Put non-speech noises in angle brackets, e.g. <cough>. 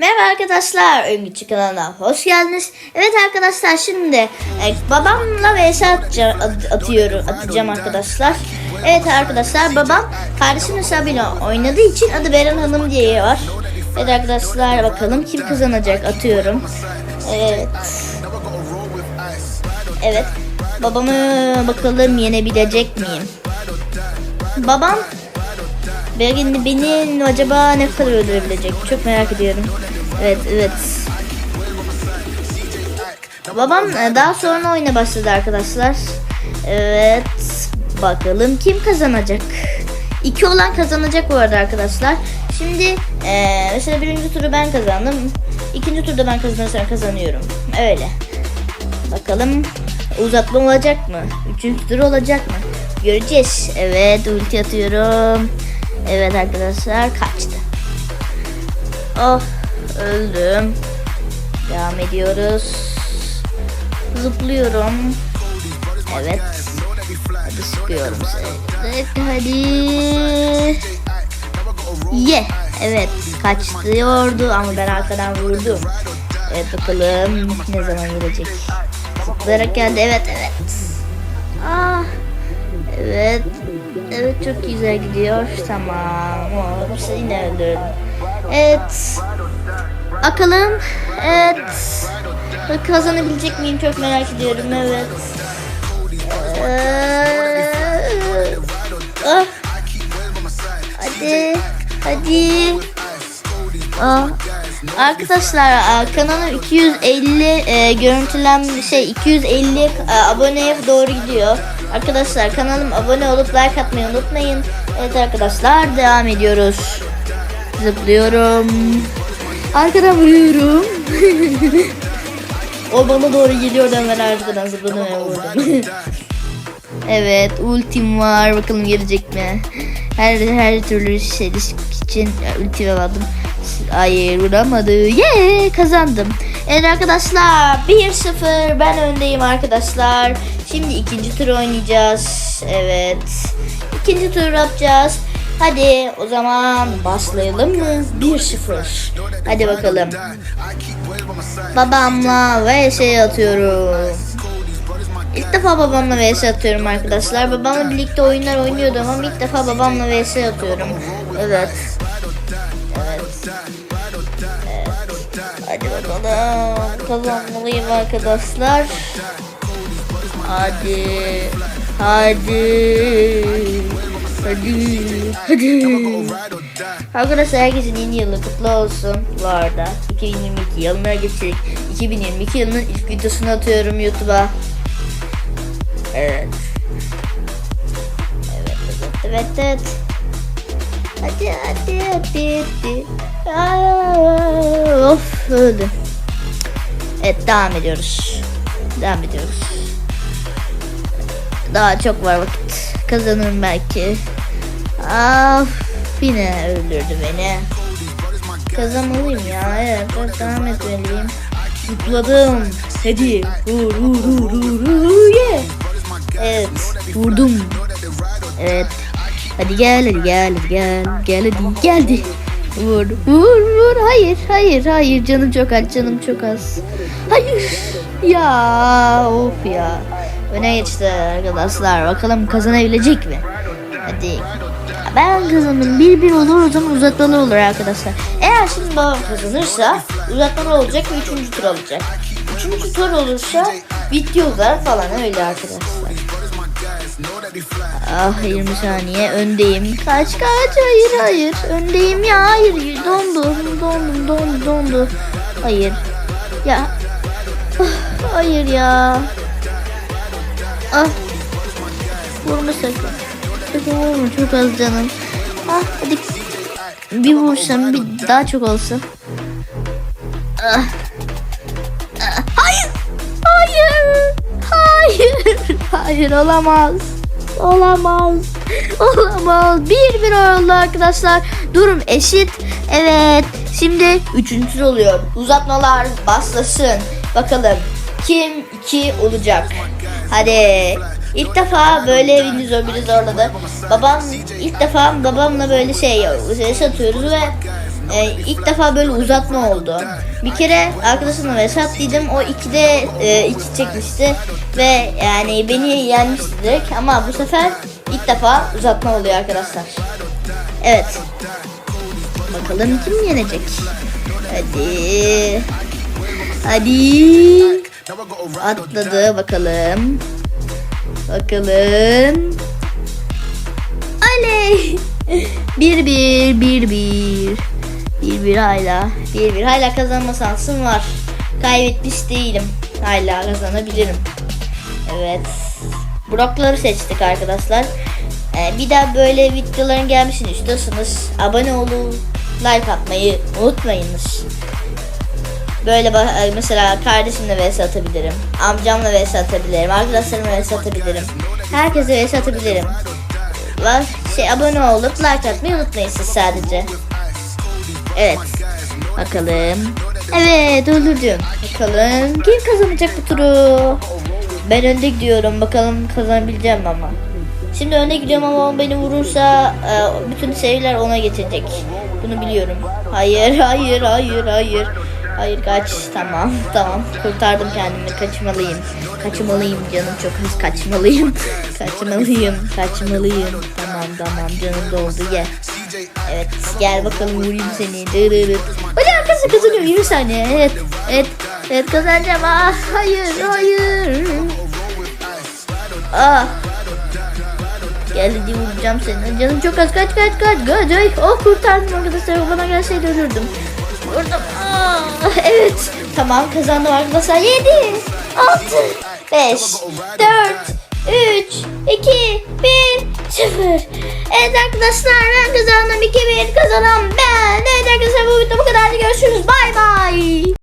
Merhaba arkadaşlar, Öngüçü kanalına hoş geldiniz. Evet arkadaşlar şimdi e, babamla vs atıyorum, atacağım arkadaşlar. Evet arkadaşlar babam kardeşim hesabıyla oynadığı için adı Beren Hanım diye var. Evet arkadaşlar bakalım kim kazanacak atıyorum. Evet. Evet. Babamı bakalım yenebilecek miyim? Babam Beni, beni acaba ne kadar öldürebilecek? Çok merak ediyorum. Evet, evet. Babam e, daha sonra oyuna başladı arkadaşlar. Evet. Bakalım kim kazanacak? İki olan kazanacak bu arada arkadaşlar. Şimdi e, mesela birinci turu ben kazandım. İkinci turda ben kazanırsam kazanıyorum. Öyle. Bakalım uzatma olacak mı? Üçüncü tur olacak mı? Göreceğiz. Evet ulti atıyorum. Evet arkadaşlar kaçtı. Oh öldüm. Devam ediyoruz. Zıplıyorum. Evet. Hadi sıkıyorum. Evet hadi. Ye. Evet kaçtıyordu ama ben arkadan vurdum. Evet bakalım ne zaman gelecek. Zıplayarak geldi. Evet evet. Ah. Evet. Evet çok güzel gidiyor. Tamam. Oh, yine öldürdüm. Evet. Bakalım. Evet. Kazanabilecek miyim çok merak ediyorum. Evet. Ee, ah. Hadi. Hadi. Ah. Arkadaşlar e, kanalım 250 e, görüntülen şey 250 e, aboneye doğru gidiyor. Arkadaşlar kanalıma abone olup like atmayı unutmayın. Evet arkadaşlar devam ediyoruz. Zıplıyorum. Arkadan vuruyorum. <laughs> o bana doğru geliyor ben arkadan zıpladım ve vurdum. <laughs> evet ultim var bakalım gelecek mi? Her her türlü şey için ulti verdim. Hayır vuramadı. Yeah kazandım. Evet arkadaşlar 1-0 ben öndeyim arkadaşlar. Şimdi ikinci tur oynayacağız. Evet. İkinci tur yapacağız. Hadi o zaman başlayalım mı? 1-0. Hadi bakalım. Babamla vs atıyorum. İlk defa babamla vs atıyorum arkadaşlar. Babamla birlikte oyunlar oynuyordum ama ilk defa babamla vs atıyorum. Evet. Evet. Bakalım. Kazanmalıyım arkadaşlar. Hadi. Hadi. Hadi. Hadi. Arkadaşlar herkesin yeni yılı kutlu olsun bu arada. 2022 yılına geçecek. 2022 yılının ilk videosunu atıyorum YouTube'a. Evet. Evet, evet, evet, evet. Hadi, hadi, hadi, hadi. Of, öldüm. Evet, devam ediyoruz. Devam ediyoruz. Daha çok var vakit. Kazanırım belki. Of, yine öldürdü beni. Kazanmalıyım ya. Evet, devam etmeliyim. Zıpladım. Hadi. Vur, vur, vur, vur, vur, yeah. Evet, vurdum. Evet. Hadi gel, hadi gel, hadi gel. Gel hadi, geldi. Vur, vur, vur. Hayır, hayır, hayır. Canım çok az, canım çok az. Hayır. Ya, of ya. Öne geçti arkadaşlar. Bakalım kazanabilecek mi? Hadi. Ben kazandım. Bir bir olur o zaman uzatmalı olur arkadaşlar. Eğer şimdi babam kazanırsa uzatmalı olacak ve üçüncü tur alacak. Üçüncü tur olursa videolar falan öyle arkadaşlar. Ah 20 saniye öndeyim. Kaç kaç hayır hayır. Öndeyim ya hayır. Dondu dondu dondu dondu. Hayır. Ya. Ah, hayır ya. Ah. Vurma sakın. Sakın vurma çok az canım. Ah hadi. Bir vursam bir daha çok olsa. Ah. Ah, Hayır. Hayır. Hayır. Hayır olamaz. Olamaz. <laughs> Olamaz. Bir bir oldu arkadaşlar. Durum eşit. Evet. Şimdi üçüncü oluyor. Uzatmalar başlasın. Bakalım kim iki olacak. Hadi. İlk defa böyle zor biri zorladı. Babam ilk defa babamla böyle şey ses atıyoruz ve e, ilk defa böyle uzatma oldu. Bir kere arkadaşımla Vesat dedim o ikide e, iki çekmişti ve yani beni yenmişti direkt ama bu sefer ilk defa uzatma oluyor arkadaşlar. Evet. Bakalım kim yenecek? Hadi. Hadi. Atladı bakalım. Bakalım. Oley. <laughs> Bir bir bir bir. Bir bir hala. Bir bir hala kazanma şansım var. Kaybetmiş değilim. Hala kazanabilirim. Evet. Blokları seçtik arkadaşlar. Ee, bir daha böyle videoların gelmesini istiyorsanız abone olun, like atmayı unutmayınız. Böyle e, mesela kardeşimle vs atabilirim. Amcamla vs atabilirim. Arkadaşlarımla vs atabilirim. Herkese vs atabilirim. Var şey abone olup like atmayı unutmayın siz sadece. Evet. Bakalım. Evet öldürdüm. Bakalım kim kazanacak bu turu? Ben önde gidiyorum. Bakalım kazanabileceğim ama. Şimdi önde gidiyorum ama o beni vurursa e, bütün seriler ona geçecek. Bunu biliyorum. Hayır, hayır, hayır, hayır. Hayır kaç. Tamam, <laughs> tamam. Kurtardım kendimi. Kaçmalıyım. Kaçmalıyım canım çok hız kaçmalıyım. <laughs> kaçmalıyım, kaçmalıyım. Tamam, tamam. Canım doldu. Gel. Evet, gel bakalım vurayım seni. Dırırıt. Hadi arkası kazanıyor. 20 saniye. Evet, evet. Evet kazanacağım. Ah, hayır, hayır. Ah. Gel hadi vuracağım seni. Canım çok az. Kaç kaç kaç. Kaç. Ay, oh kurtardım arkadaşlar. O bana gelseydi ölürdüm. Vurdum. Ah, <laughs> evet. Tamam kazandım arkadaşlar. 7, 6, 5, 4, 3, 2, 1, 0. Evet arkadaşlar ben kazandım. 2, 1 kazanan ben. Evet arkadaşlar bu video bu kadar. Görüşürüz. Bay bay.